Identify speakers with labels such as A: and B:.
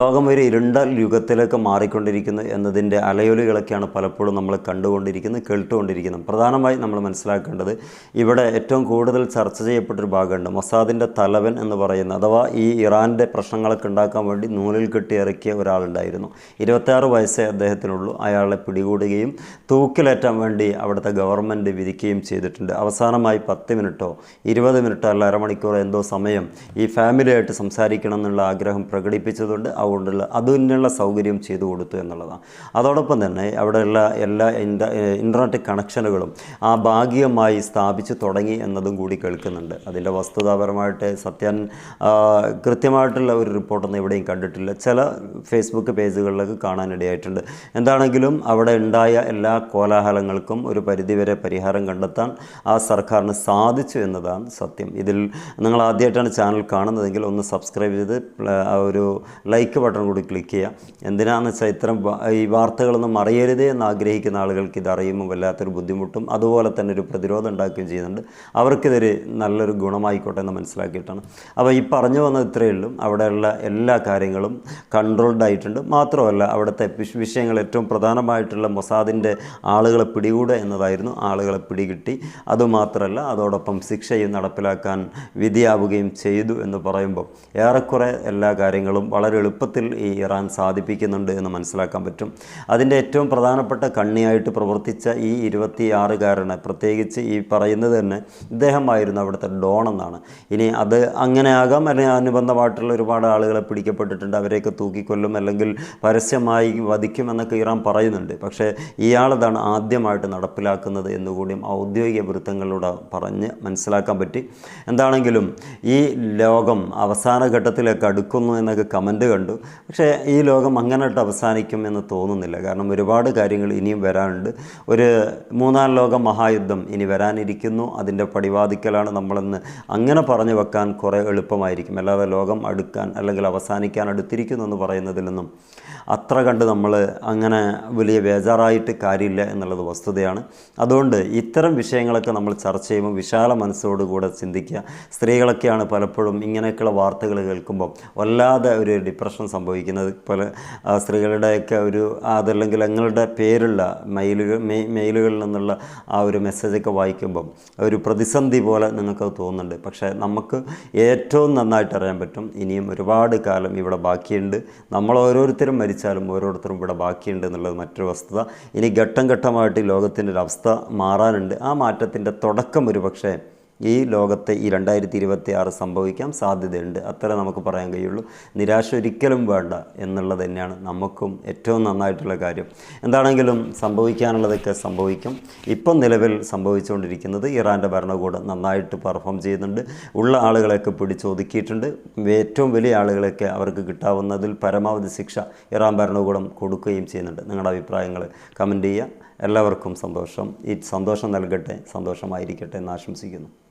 A: ലോകം ഒരു ഇരുണ്ട യുഗത്തിലേക്ക് മാറിക്കൊണ്ടിരിക്കുന്നു എന്നതിന്റെ അലയൊലികളൊക്കെയാണ് പലപ്പോഴും നമ്മൾ കണ്ടുകൊണ്ടിരിക്കുന്നത് കേട്ടുകൊണ്ടിരിക്കുന്നത് പ്രധാനമായി നമ്മൾ മനസ്സിലാക്കേണ്ടത് ഇവിടെ ഏറ്റവും കൂടുതൽ ചർച്ച ചെയ്യപ്പെട്ടൊരു ഭാഗമുണ്ട് മൊസാദിന്റെ തലവൻ എന്ന് പറയുന്ന അഥവാ ഈ ഇറാന്റെ പ്രശ്നങ്ങളൊക്കെ ഉണ്ടാക്കാൻ വേണ്ടി നൂലിൽ കെട്ടി ഇറക്കിയ ഒരാളുണ്ടായിരുന്നു. ഇരുപത്താറ് വയസ്സേ അദ്ദേഹത്തിനുള്ളൂ. അയാളെ പിടികൂടുകയും തൂക്കിലേറ്റാൻ വേണ്ടി അവിടുത്തെ ഗവൺമെന്റ് വിധിക്കുകയും ചെയ്തിട്ടുണ്ട്. അവസാനമായി പത്ത് മിനിറ്റോ ഇരുപത് മിനിറ്റോ അല്ല അരമണിക്കൂറോ എന്തോ സമയം ഈ ഫാമിലിയായിട്ട് സംസാരിക്കണം എന്നുള്ള ആഗ്രഹം പ്രകടിപ്പിച്ചതുകൊണ്ട് അതുകൊണ്ടുള്ള അതിനുള്ള സൗകര്യം ചെയ്തു കൊടുത്തു എന്നുള്ളതാണ്. അതോടൊപ്പം തന്നെ അവിടെയുള്ള എല്ലാ ഇന്റ ഇന്റർനെറ്റ് കണക്ഷനുകളും ആ ഭാഗികമായി സ്ഥാപിച്ചു തുടങ്ങി എന്നതും കൂടി കേൾക്കുന്നുണ്ട്. അതിന്റെ വസ്തുതാപരമായിട്ട് സത്യൻ കൃത്യമായിട്ടുള്ള ഒരു റിപ്പോർട്ടൊന്നും എവിടെയും കണ്ടിട്ടില്ല. ചില ഫേസ്ബുക്ക് പേജുകളിലൊക്കെ കാണാനിടയായിട്ടുണ്ട്. എന്താണെങ്കിലും അവിടെ ഉണ്ടായ എല്ലാ കോലാഹലങ്ങൾക്കും ഒരു പരിധിവരെ പരിഹാരം കണ്ടെത്താൻ ആ സർക്കാരിന് സാധിച്ചു എന്നതാണ് സത്യം. ഇതിൽ നിങ്ങൾ ആദ്യമായിട്ടാണ് ചാനൽ കാണുന്നതെങ്കിൽ ഒന്ന് സബ്സ്ക്രൈബ് ചെയ്ത് ഒരു ലൈക്ക് ബട്ടൺ കൂടി ക്ലിക്ക് ചെയ്യുക എന്തിനാണെന്ന് വെച്ചാൽ ഇത്തരം ഈ വാർത്തകളൊന്നും അറിയരുതേ എന്ന് ആഗ്രഹിക്കുന്ന ആളുകൾക്ക് ഇത് അറിയുമ്പോൾ വല്ലാത്തൊരു ബുദ്ധിമുട്ടും അതുപോലെ തന്നെ ഒരു പ്രതിരോധം ഉണ്ടാക്കുകയും ചെയ്യുന്നുണ്ട്. അവർക്കിതൊരു നല്ലൊരു ഗുണമായിക്കോട്ടെ എന്ന് മനസ്സിലാക്കിയിട്ടാണ്. അപ്പോൾ ഈ പറഞ്ഞു വന്നത് ഇത്രയേ ഉള്ളൂ. അവിടെയുള്ള എല്ലാ കാര്യങ്ങളും കൺട്രോൾഡ് ആയിട്ടുണ്ട്. മാത്രമല്ല അവിടുത്തെ വിഷ- വിഷയങ്ങൾ ഏറ്റവും പ്രധാനമായിട്ടുള്ള മൊസാദിന്റെ ആളുകളെ പിടികൂടുക എന്നതായിരുന്നു ആളുകളെ പിടികിട്ടി. അതുമാത്രമല്ല അതോടൊപ്പം ശിക്ഷയും നടപ്പിലാക്കാൻ വിധിയാവുകയും ചെയ്തു എന്ന് പറയുമ്പോൾ ഏറെക്കുറെ എല്ലാ കാര്യങ്ങളും വളരെ എളുപ്പത്തിൽ ഈ ഇറാൻ സാധിപ്പിക്കുന്നുണ്ട് എന്ന് മനസ്സിലാക്കാൻ പറ്റും. അതിന്റെ ഏറ്റവും പ്രധാനപ്പെട്ട കണ്ണിയായിട്ട് പ്രവർത്തിച്ച ഈ ഇരുപത്തിയാറുകാരന് പ്രത്യേകിച്ച് ഈ പറയുന്നത് തന്നെ ഇദ്ദേഹമായിരുന്നു അവിടുത്തെ ഡോൺ എന്നാണ്. ഇനി അത് അങ്ങനെ ആകാം. അല്ലെങ്കിൽ അനുബന്ധമായിട്ടുള്ള ഒരുപാട് ആളുകളെ പിടിക്കപ്പെട്ടിട്ടുണ്ട്. അവരെയൊക്കെ തൂക്കിക്കൊല്ലും അല്ലെങ്കിൽ പരസ്യമായി വധിക്കും എന്നൊക്കെ ഇറാൻ പറയുന്നുണ്ട്. പക്ഷേ ഇയാളതാണ് ആദ്യമായിട്ട് നടപ്പിലാക്കുന്നത് എന്നുകൂടിയും ഔദ്യോഗിക വൃത്തങ്ങളിലൂടെ പറഞ്ഞ് മനസ്സിലാക്കാൻ പറ്റി. എന്താണെങ്കിലും ഈ ലോകം അവസാന ഘട്ടത്തിലേക്ക് അടുക്കുന്നു എന്നൊക്കെ കമന്റ് കണ്ടു. പക്ഷേ ഈ ലോകം അങ്ങനെയിട്ട് അവസാനിക്കും എന്ന് തോന്നുന്നില്ല. കാരണം ഒരുപാട് കാര്യങ്ങൾ ഇനിയും വരാനുണ്ട്. ഒരു മൂന്നാം ലോക മഹായുദ്ധം ഇനി വരാനിരിക്കുന്നു. അതിന്റെ പടിവാദിക്കലാണ് നമ്മളെന്ന് അങ്ങനെ പറഞ്ഞു വെക്കാൻ കുറേ എളുപ്പമായിരിക്കും. അല്ലാതെ ലോകം അടുക്കാൻ അല്ലെങ്കിൽ അവസാനിക്കാൻ അടുത്തിരിക്കുന്നു എന്ന് പറയുന്നതിൽ നിന്നും അത്ര കണ്ട് നമ്മൾ അങ്ങനെ വലിയ ബേജാറായിട്ട് കാര്യമില്ല എന്നുള്ളത് വസ്തുതയാണ്. അതുകൊണ്ട് ഇത്തരം വിഷയങ്ങളൊക്കെ നമ്മൾ ചർച്ച ചെയ്യുമ്പോൾ വിശാല മനസ്സോടുകൂടെ ചിന്തിക്കുക. സ്ത്രീകളൊക്കെയാണ് പലപ്പോഴും ഇങ്ങനെയൊക്കെയുള്ള വാർത്തകൾ കേൾക്കുമ്പോൾ വല്ലാതെ ഒരു ഡിപ്രഷൻ സംഭവിക്കുന്നത്. പല സ്ത്രീകളുടെയൊക്കെ ഒരു അതല്ലെങ്കിൽ ഞങ്ങളുടെ പേരുള്ള മെയിലുകൾ മെയിലുകളിൽ നിന്നുള്ള ആ ഒരു മെസ്സേജൊക്കെ വായിക്കുമ്പം ഒരു പ്രതിസന്ധി പോലെ നിങ്ങൾക്ക് തോന്നുന്നുണ്ട്. പക്ഷേ നമുക്ക് ഏറ്റവും നന്നായിട്ട് അറിയാൻ പറ്റും ഇനിയും ഒരുപാട് കാലം ഇവിടെ ബാക്കിയുണ്ട്. നമ്മൾ ഓരോരുത്തരും മരിച്ചാലും ഓരോരുത്തരും ഇവിടെ ബാക്കിയുണ്ട് എന്നുള്ളത് മറ്റൊരു വസ്തുത. ഇനി ഘട്ടം ഘട്ടമായിട്ട് ലോകത്തിന്റെ ഒരു അവസ്ഥ മാറാനുണ്ട്. ആ മാറ്റത്തിന്റെ തുടക്കം ഒരു പക്ഷേ ഈ ലോകത്തെ ഈ രണ്ടായിരത്തി ഇരുപത്തി ആറ് സംഭവിക്കാൻ സാധ്യതയുണ്ട്. അത്ര നമുക്ക് പറയാൻ കഴിയുള്ളൂ. നിരാശ ഒരിക്കലും വേണ്ട എന്നുള്ളത് തന്നെയാണ് നമുക്കും ഏറ്റവും നന്നായിട്ടുള്ള കാര്യം. എന്താണെങ്കിലും സംഭവിക്കാനുള്ളതൊക്കെ സംഭവിക്കും. ഇപ്പം നിലവിൽ സംഭവിച്ചുകൊണ്ടിരിക്കുന്നത് ഇറാന്റെ ഭരണകൂടം നന്നായിട്ട് പെർഫോം ചെയ്യുന്നുണ്ട്. ഉള്ള ആളുകളെയൊക്കെ പിടിച്ചൊതുക്കിയിട്ടുണ്ട്. ഏറ്റവും വലിയ ആളുകളൊക്കെ അവർക്ക് കിട്ടാവുന്നതിൽ പരമാവധി ശിക്ഷ ഇറാൻ ഭരണകൂടം കൊടുക്കുകയും ചെയ്യുന്നുണ്ട്. നിങ്ങളുടെ അഭിപ്രായങ്ങൾ കമന്റ് ചെയ്യുക. എല്ലാവർക്കും സന്തോഷം. ഈ സന്തോഷം നൽകട്ടെ. സന്തോഷമായിരിക്കട്ടെ എന്ന് ആശംസിക്കുന്നു.